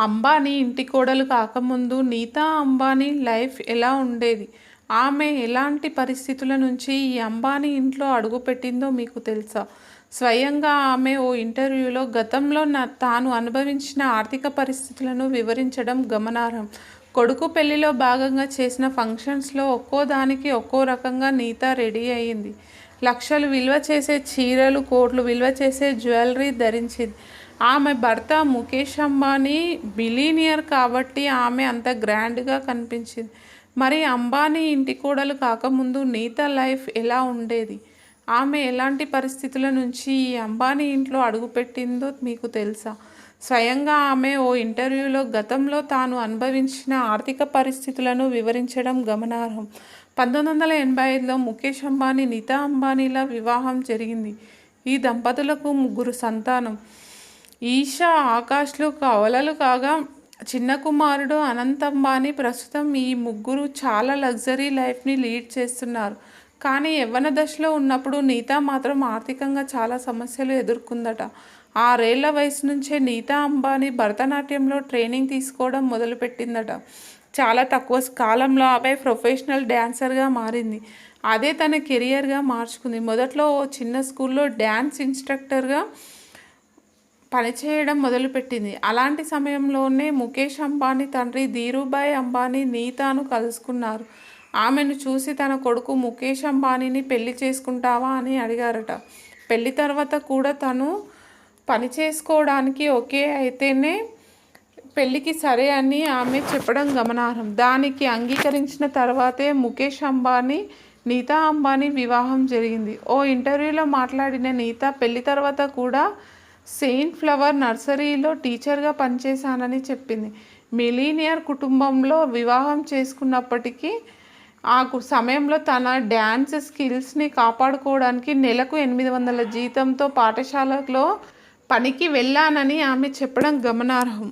అంబానీ ఇంటి కోడలు కాకముందు నీతా అంబానీ లైఫ్ ఎలా ఉండేది? ఆమె ఎలాంటి పరిస్థితుల నుంచి ఈ అంబానీ ఇంట్లో అడుగుపెట్టిందో మీకు తెలుసా? స్వయంగా ఆమె ఓ ఇంటర్వ్యూలో గతంలో నా తాను అనుభవించిన ఆర్థిక పరిస్థితులను వివరించడం గమనార్హం. కొడుకు పెళ్ళిలో భాగంగా చేసిన ఫంక్షన్స్లో ఒక్కో దానికి ఒక్కో రకంగా నీత రెడీ అయ్యింది. లక్షలు విలువ చేసే చీరలు కోట్లు విలువ చేసే జ్యువెలరీ ధరించింది. ఆమె భర్త ముఖేష్ అంబానీ బిలీనియర్ కాబట్టి ఆమె అంత గ్రాండ్గా కనిపించింది. మరి అంబానీ ఇంటి కోడలు కాకముందు నీత లైఫ్ ఎలా ఉండేది? ఆమె ఎలాంటి పరిస్థితుల నుంచి ఈ అంబానీ ఇంట్లో అడుగుపెట్టిందో మీకు తెలుసా? స్వయంగా ఆమె ఓ ఇంటర్వ్యూలో గతంలో తాను అనుభవించిన ఆర్థిక పరిస్థితులను వివరించడం గమనార్హం. పంతొమ్మిది వందల ఎనభై ఐదులో ముఖేష్ అంబానీ నీతా అంబానీల వివాహం జరిగింది. ఈ దంపతులకు ముగ్గురు సంతానం. ఈషా ఆకాష్లు కవలలు కాగా చిన్న కుమారుడు అనంతంబాని అంబానీ ప్రస్తుతం ఈ ముగ్గురు చాలా లగ్జరీ లైఫ్ని లీడ్ చేస్తున్నారు. కానీ యవ్వన దశలో ఉన్నప్పుడు నీతా మాత్రం ఆర్థికంగా చాలా సమస్యలు ఎదుర్కొందట. ఆరేళ్ళ వయసు నుంచే నీతా అంబానీ భరతనాట్యంలో ట్రైనింగ్ తీసుకోవడం మొదలుపెట్టిందట. చాలా తక్కువ కాలంలో ఆమె ప్రొఫెషనల్ డ్యాన్సర్గా మారింది. అదే తన కెరియర్గా మార్చుకుంది. మొదట్లో ఓ చిన్న స్కూల్లో డ్యాన్స్ ఇన్స్ట్రక్టర్గా పనిచేయడం మొదలుపెట్టింది. అలాంటి సమయంలోనే ముఖేష్ అంబానీ తండ్రి ధీరుభాయ్ అంబానీ నీతాను కలుసుకున్నారు. ఆమెను చూసి తన కొడుకు ముఖేష్ అంబానీని పెళ్ళి చేసుకుంటావా అని అడిగారట. పెళ్ళి తర్వాత కూడా తను పని చేసుకోవడానికి ఓకే అయితేనే పెళ్ళికి సరే అని ఆమె చెప్పడం గమనార్హం. దానికి అంగీకరించిన తర్వాతే ముఖేష్ అంబానీ నీతా అంబానీ వివాహం జరిగింది. ఓ ఇంటర్వ్యూలో మాట్లాడిన నీత పెళ్ళి తర్వాత కూడా సెయింట్ ఫ్లవర్ నర్సరీలో టీచర్గా పనిచేశానని చెప్పింది. మిలీనియర్ కుటుంబంలో వివాహం చేసుకున్నప్పటికీ ఆ సమయంలో తన డ్యాన్స్ స్కిల్స్ని కాపాడుకోవడానికి నెలకు ఎనిమిది వందల జీతంతో పాఠశాలలో పనికి వెళ్ళానని ఆమె చెప్పడం గమనార్హం.